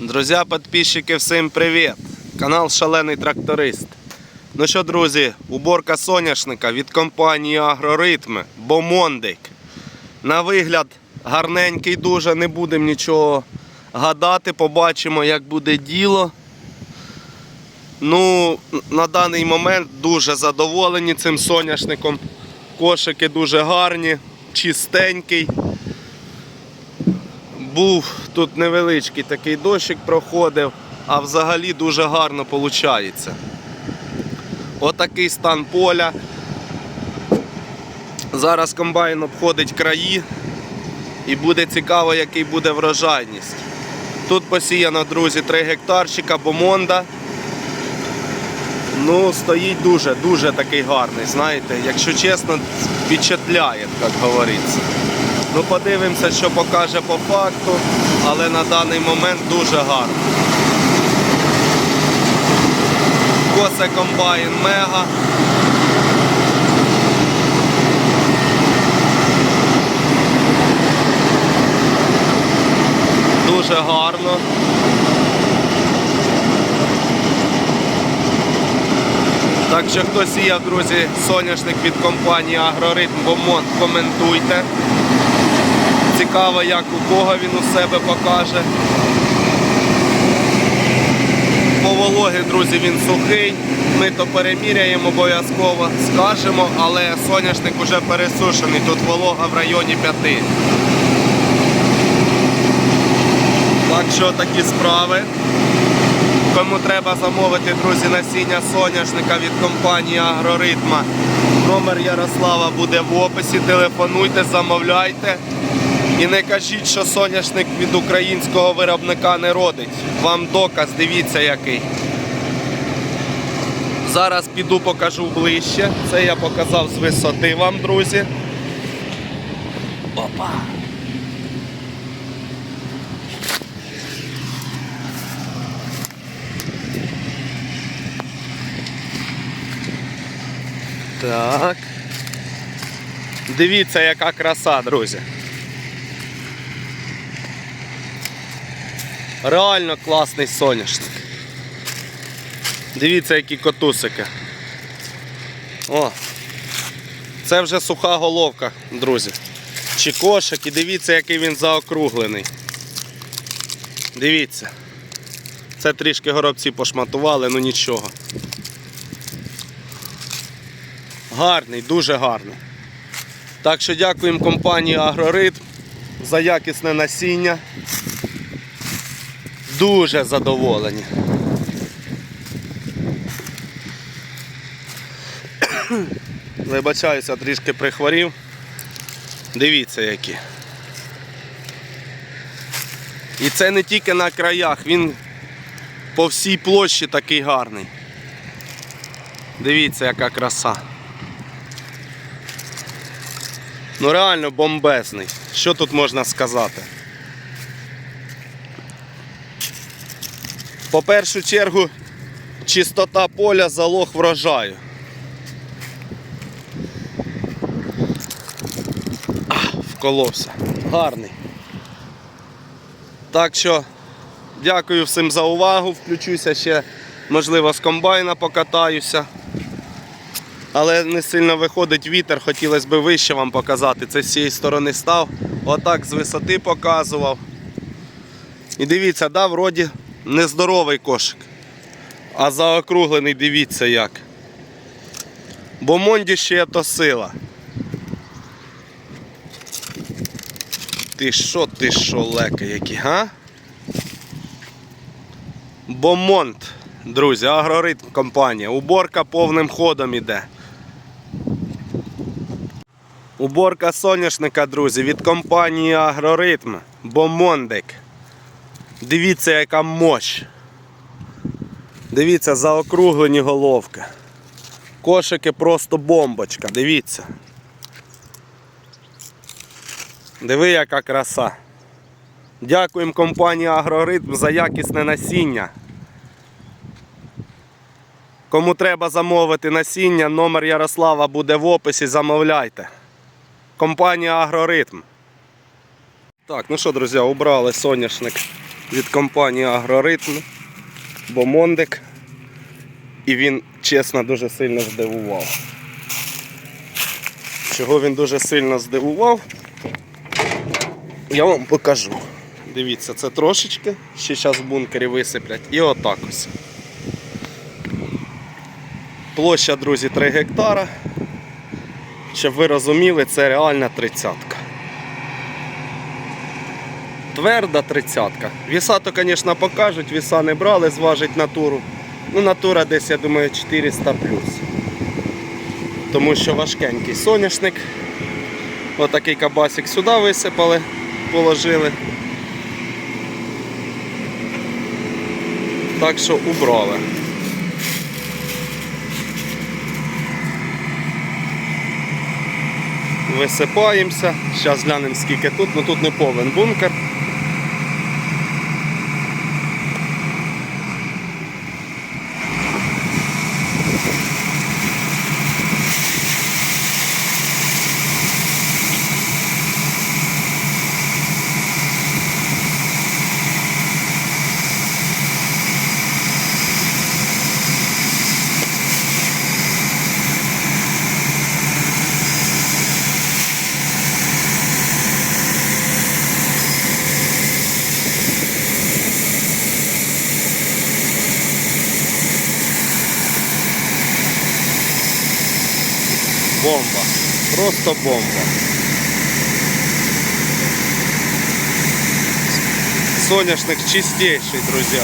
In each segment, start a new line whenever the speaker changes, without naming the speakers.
Друзі, підписчики, всім привіт! Канал Шалений Тракторист. Ну що, друзі, уборка соняшника від компанії Агроритми Бомондик. На вигляд гарненький дуже, не будемо нічого гадати, побачимо, як буде діло. Ну, на даний момент дуже задоволені цим соняшником. Кошики дуже гарні, чистенький. Був тут невеличкий такий дощик проходив, а взагалі дуже гарно виходить. Отакий стан поля. Зараз комбайн обходить краї і буде цікаво, який буде врожайність. Тут посіяно, друзі, 3 гектарчика, бомонда. Ну, стоїть дуже, дуже такий гарний, знаєте, якщо чесно, впечатляє, як говориться. Ну, подивимося, що покаже по факту, але на даний момент дуже гарно. Косе комбайн мега. Дуже гарно. Так що хто сіяв, друзі, соняшник від компанії Агроритм Бомонт, коментуйте. Цікаво, як у кого він у себе покаже. По вологи, друзі, він сухий. Ми то переміряємо обов'язково, скажемо, але соняшник вже пересушений. Тут волога в районі 5. Так що такі справи. Кому треба замовити, друзі, насіння соняшника від компанії Агроритма. Номер Ярослава буде в описі. Телефонуйте, замовляйте. І не кажіть, що соняшник від українського виробника не родить. Вам доказ, дивіться який. Зараз піду покажу ближче. Це я показав з висоти вам, друзі. Опа! Так. Дивіться, яка краса, друзі. Реально класний соняшник. Дивіться, які котусики. О! Це вже суха головка, друзі. Чи кошик, і дивіться, який він заокруглений. Дивіться. Це трішки горобці пошматували, ну нічого. Гарний, дуже гарний. Так що дякуємо компанії Агроритм за якісне насіння. Дуже задоволені. Вибачаюся, трішки прихворів. Дивіться які. І це не тільки на краях, він по всій площі такий гарний. Дивіться, яка краса. Ну реально бомбезний. Що тут можна сказати? По першу чергу чистота поля залог врожаю. А, вколовся. Гарний. Так що дякую всім за увагу. Включуся ще, можливо, з комбайна покатаюся. Але не сильно виходить вітер, хотілося б вище вам показати. Це з цієї сторони став. Отак з висоти показував. І дивіться, да, вроді нездоровий кошик. А заокруглений, дивіться як. Бо Монді ще то сила. Ти що, ти що, леки які, га? Бомонт, друзі, агроритм компанія. Уборка повним ходом іде. Уборка соняшника, друзі, від компанії Агроритм. Бомондик. Дивіться, яка мощ. Дивіться, заокруглені головки. Кошики просто бомбочка, дивіться. Диви, яка краса. Дякуємо компанії Агроритм за якісне насіння. Кому треба замовити насіння, номер Ярослава буде в описі, замовляйте. Компанія Агроритм. Так, ну що, друзі, убрали соняшник від компанії Агроритм, Бомондик. І він чесно дуже сильно здивував. Чого він дуже сильно здивував, я вам покажу. Дивіться, це трошечки, ще зараз в бункері висиплять. І отак ось. Площа, друзі, 3 гектара. Щоб ви розуміли, це реальна тридцятка. Тверда тридцятка. Віса то, звісно, покажуть, віса не брали, зважить натуру. Ну, натура десь, я думаю, 400 плюс. Тому що важкенький соняшник. Отакий кабасик сюди висипали, положили. Так що убрали. Висипаємося. Зараз глянемо скільки тут, ну тут не повен бункер. Бомба. Просто бомба. Соняшник чистейший, друзья.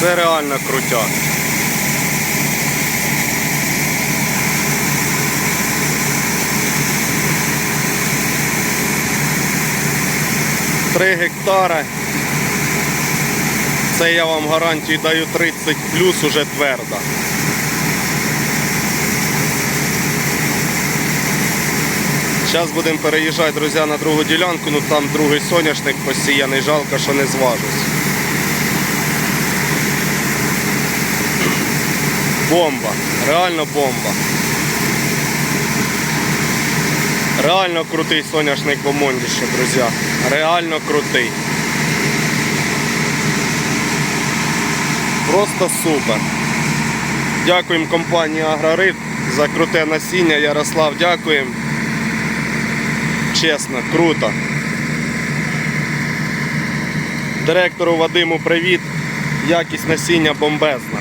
Це реально крутяк. Три гектари. Це я вам гарантію даю 30 плюс уже твердо. Зараз будемо переїжджати, друзі, на другу ділянку, ну там другий соняшник посіяний, жалко, що не зважусь. Бомба, реально бомба. Реально крутий соняшник по Мондіше, друзі. Реально крутий. Просто супер. Дякуємо компанії Агрорит за круте насіння. Ярослав, дякуємо. Чесно, круто. Директору Вадиму привіт. Якість насіння бомбезна.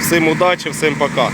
Всім удачі, всім пока.